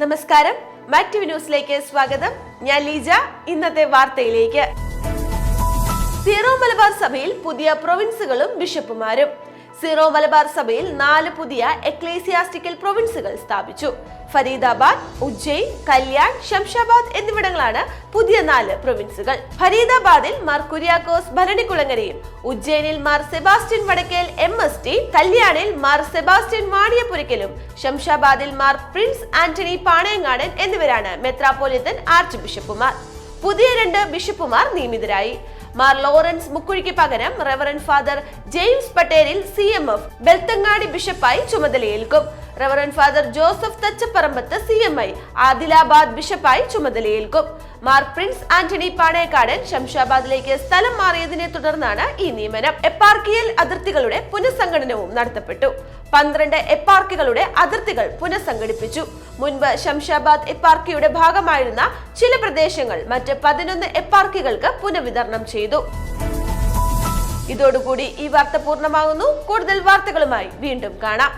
നമസ്കാരം. മാക്ടിവ് ന്യൂസിലേക്ക് സ്വാഗതം. ഞാൻ ലീജ. ഇന്നത്തെ വാർത്തയിലേക്ക്. സീറോ മലബാർ സഭയിൽ പുതിയ പ്രൊവിൻസുകളും ബിഷപ്പുമാരും. സീറോ മലബാർ സഭയിൽ നാല് പുതിയ എക്ലേസിയാസ്റ്റിക്കൽ പ്രൊവിൻസുകൾ സ്ഥാപിച്ചു. ഫരീദാബാദ് ഉജ്ജയിൻ കല്യാൺ ശംഷാബാദ് എന്നിവിടങ്ങളാണ് പുതിയ നാല് പ്രൊവിൻസുകൾ. ഫരീദാബാദിൽ മാർ കുര്യാക്കോസ് ഭരണിക്കുളങ്ങരയും ഉജ്ജയിനിൽ Mar Sebastian Vadakkel M S T കല്യാണിൽ Mar Sebastian വാണിയപുരയ്ക്കലും ശംഷാബാദിൽ മാർ പ്രിൻസ് ആന്റണി പാണയങ്ങാടൻ എന്നിവരാണ് മെത്രാപ്പോലിത്തൻ ആർച്ച് ബിഷപ്പുമാർ. പുതിയ രണ്ട് ബിഷപ്പുമാർ നിയമിതരായി. മാർ ലോറൻസ് മുക്കുഴിക്ക് പകരം റെവറൻ ഫാദർ ജെയിംസ് പട്ടേലിൽ സി എം എഫ് ബെൽത്തങ്ങാടി ബിഷപ്പായി ചുമതലയേൽക്കും. Reverend father Joseph Thachaparambath C M I Adilabad ബിഷപ്പായി ചുമതലയേൽക്കും. മാർ പ്രിൻസ് ആന്റണി പാണേക്കാടൻ ശംഷാബാദിലേക്ക് സ്ഥലം മാറിയതിനെ തുടർന്നാണ് ഈ നിയമനം. എപ്പാർക്കിയൽ അതിർത്തികളുടെ പുനഃസംഘടനവും നടത്തപ്പെട്ടു. പന്ത്രണ്ട് എപ്പാർക്കുകളുടെ അതിർത്തികൾ പുനഃസംഘടിപ്പിച്ചു. മുൻപ് ശംഷാബാദ് എപ്പാർക്കിയുടെ ഭാഗമായിരുന്ന ചില പ്രദേശങ്ങൾ മറ്റ് പതിനൊന്ന് എപ്പാർക്കുകൾക്ക് പുനഃവിതരണം ചെയ്തു. ഇതോടുകൂടി ഈ വാർത്ത പൂർണമാകുന്നു. കൂടുതൽ വാർത്തകളുമായി വീണ്ടും കാണാം.